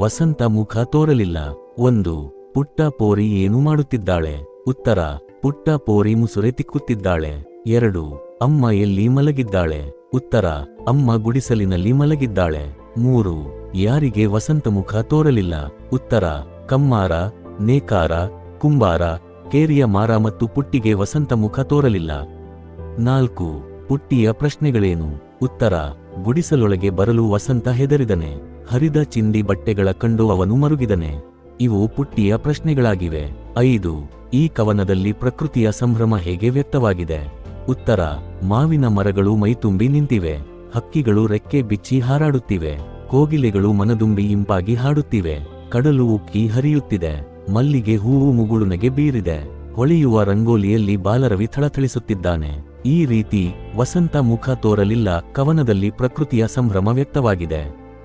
ವಸಂತ ಮುಖ ತೋರಲಿಲ್ಲ. ಒಂದು, ಪುಟ್ಟ ಪೋರಿ ಏನು ಮಾಡುತ್ತಿದ್ದಾಳೆ? ಉತ್ತರ, ಪುಟ್ಟ ಪೋರಿ ಮುಸುರೆ ತಿಕ್ಕುತ್ತಿದ್ದಾಳೆ. ಎರಡು, ಅಮ್ಮ ಎಲ್ಲಿ ಮಲಗಿದ್ದಾಳೆ? ಉತ್ತರ, ಅಮ್ಮ ಗುಡಿಸಲಿನಲ್ಲಿ ಮಲಗಿದ್ದಾಳೆ. ಮೂರು, ಯಾರಿಗೆ ವಸಂತ ಮುಖ ತೋರಲಿಲ್ಲ? ಉತ್ತರ, ಕಮ್ಮಾರ, ನೇಕಾರ, ಕುಂಬಾರ, ಕೇರಿಯ ಮಾರ ಮತ್ತು ಪುಟ್ಟಿಗೆ ವಸಂತ ಮುಖ ತೋರಲಿಲ್ಲ. ನಾಲ್ಕು, ಪುಟ್ಟಿಯ ಪ್ರಶ್ನೆಗಳೇನು? ಉತ್ತರ, ಗುಡಿಸಲೊಳಗೆ ಬರಲು ವಸಂತ ಹೆದರಿದನೆ. ಹರಿದ ಚಿಂದಿ ಬಟ್ಟೆಗಳ ಕಂಡು ಅವನು ಮರುಗಿದನೆ. ಇವು ಪುಟ್ಟಿಯ ಪ್ರಶ್ನೆಗಳಾಗಿವೆ. ಐದು, ಈ ಕವನದಲ್ಲಿ ಪ್ರಕೃತಿಯ ಸಂಭ್ರಮ ಹೇಗೆ ವ್ಯಕ್ತವಾಗಿದೆ? ಉತ್ತರ, ಮಾವಿನ ಮರಗಳು ಮೈತುಂಬಿ ನಿಂತಿವೆ. ಹಕ್ಕಿಗಳು ರೆಕ್ಕೆ ಬಿಚ್ಚಿ ಹಾರಾಡುತ್ತಿವೆ. ಕೋಗಿಲೆಗಳು ಮನದುಂಬಿ ಇಂಪಾಗಿ ಹಾಡುತ್ತಿವೆ. ಕಡಲು ಉಕ್ಕಿ ಹರಿಯುತ್ತಿದೆ. ಮಲ್ಲಿಗೆ ಹೂವು ಮುಗುಳುನಗೆ ಬೀರಿದೆ. ಹೊಳೆಯುವ ರಂಗೋಲಿಯಲ್ಲಿ ಬಾಲರವಿ ಥಳಥಳಿಸುತ್ತಿದ್ದಾನೆ. ಈ ರೀತಿ ವಸಂತ ಮುಖ ತೋರಲಿಲ್ಲ ಕವನದಲ್ಲಿ ಪ್ರಕೃತಿಯ ಸಂಭ್ರಮ ವ್ಯಕ್ತವಾಗಿದೆ.